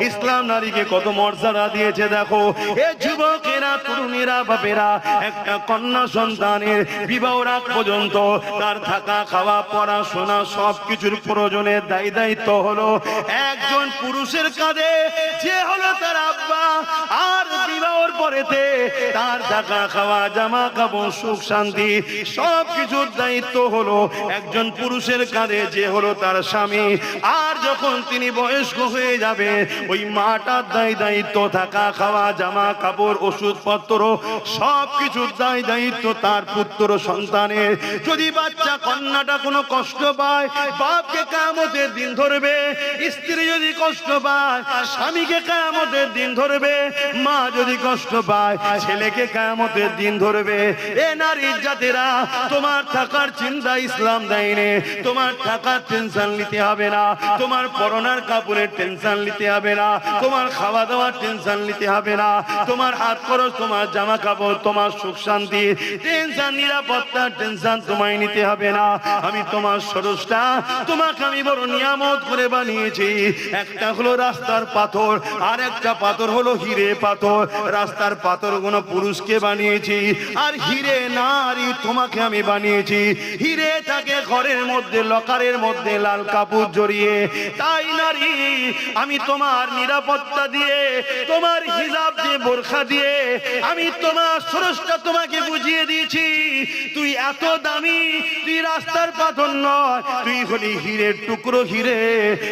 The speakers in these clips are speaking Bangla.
ইসলাম নারীকে কত মর্যাদা দিয়েছে দেখো। এ যুবকেরা, তরুণীরা, বাপেরা, একটা কন্যা সন্তানের বিবাহ রাগ পর্যন্ত তার থাকা, খাওয়া, পড়াশোনা সব কিছুর প্রয়োজনের দায়ী দায়িত্ব হলো। একজন পুরুষের কাঁধে যে হলো তার আব্বা, আর বিবাহর পরেতে তার থাকা, খাওয়া, জামা কাপড়, সুখ, শান্তি সব কিছুর দায়িত্ব হলো। একজন পুরুষের কাঁধে যে হলো তার স্বামী, আর যখন তিনি বয়স্ক হয়ে যাবে ওই মাটার দায় দায়িত্ব থাকা খাওয়া, জামা, কাপড়, ওষুধপত্র সব কিছুর দায় দায়িত্ব তার পুত্র সন্তানের। যদি বাচ্চা কন্যাটা কোনো কষ্ট পায়, বাপকে কামতের দিন ধরবে, স্ত্রী যদি কষ্ট পায়, স্বামীকে কামতের দিন ধরবে। মা যদি কষ্ট পায়, ছেলেকে কামতের দিন ধরবে। এ নারীর জাতেরা, তোমার থাকার চিন্তা ইসলাম দেয়নি। তোমার থাকার টেনশন নিতে হবে না। তোমার পরনার কাপড়ের টেনশন নিতে হবে না। তোমার খাওয়া দাওয়ার টেনশন নিতে হবে না। তোমার হাত খরচ, তোমার জামা কাপড় তোমার সুখ শান্তি টেনশন নিরাপত্তার টেনশন তোমায় নিতে হবে না। আমি তোমার সরসটা তোমাকে আমি বড় নিয়ামত করে বানিয়েছি। একটা হলো রাস্তার পাথর আর একটা পাথর হলো হিরে পাথর। রাস্তার পাথরগুলো পুরুষকে বানিয়েছি, আর হিরে নারী তোমাকে আমি বানিয়েছি। হিরে থাকে ঘরের মধ্যে, লকারের মধ্যে লাল কাপড় জড়িয়ে, তাই নারী, আমি তোমার নিরাপত্তা দিয়ে, তোমার হিজাব দিয়ে বোরখা দিয়ে, আমি তোমার সরসটা তোমাকে বুঝিয়ে দিয়েছি। এত দামি, তুই রাস্তার পাথর নয়, তুই হলি হিরের টুকরো হিরে।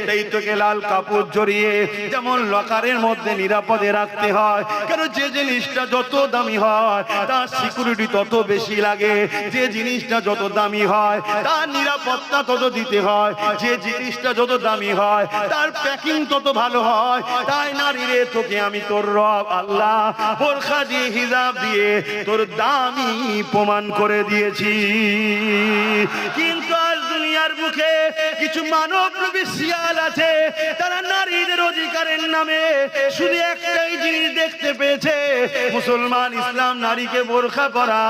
তাই তোকে লাল কাপড় জড়িয়ে যেমন লকারের মধ্যে নিরাপদে রাখতে হয়। কেন যে জিনিসটা যত দামি হয়, তার সিকিউরিটি তত বেশি লাগে। যে জিনিসটা যত দামি হয়, তার নিরাপত্তা তত দিতে হয়। যে জিনিসটা যত দামি হয়, তার প্যাকিং তত ভালো হয়। তাই নারী রে, তোকে আমি তোর রব আল্লাহ। হিজাব দিয়ে তোর দামি প্রমাণ করে দিয়েছি। কিন্তু আজ দুনিয়ার মুখে কিছু মানব রূপী শিয়াল আছে তারা নারীদের অধিকারের নামে শুধু একটাই জিনিস দেখতে পেয়েছে, মুসলমান ইসলাম নারীকে বোরখা করা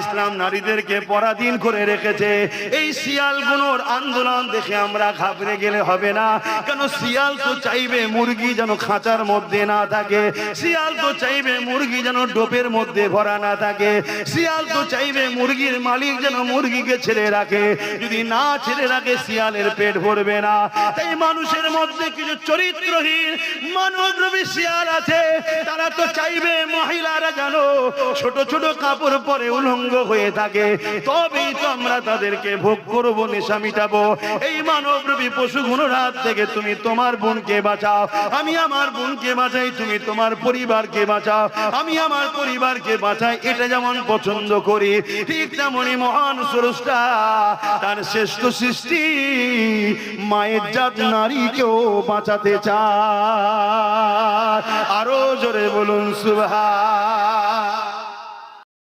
ইসলাম নারীদেরকে পরাধীন করে রেখেছে। এই শিয়ালগুলোর আন্দোলন দেখে আমরা ঘাবড়ে গেলে হবে না। কেন শিয়াল তো চাইবে মুরগি যেন খাঁচার মধ্যে না থাকে? শিয়াল তো চাইবে মুরগি যেন ডোপের মধ্যে ভরা না থাকে? শিয়াল তো চাইবে মুরগির মালিক যেন মুরগিকে ছেড়ে রাখে। যদি না ছেড়ে রাখে, শিয়ালের পেট ভরবে না। তাই মানুষের মধ্যে কিছু মানবদ্রবী শিয়াল আছে, তারা তো চাইবে মহিলারা জানো ছোট ছোট কাপড় পরে উলঙ্গ হয়ে থাকে। তবেই তো আমরা তাদেরকে ভোগ করব, নেশা মিটাবো। এই মানবরূপী থেকে তুমি তোমার বোনকে বাঁচাও। আমি আমার বোনকে বাঁচাই, তুমি তোমার পরিবারকে বাঁচাও। আমি আমার পরিবারকে বাঁচাই, এটা যেমন পছন্দ করি, ঠিক তেমনই মহান স্রষ্টা, তার শ্রেষ্ঠ সৃষ্টি, মায়ের জাত নারীকেও বাঁচাতে চায়। আরও জোরে বলুন সুভা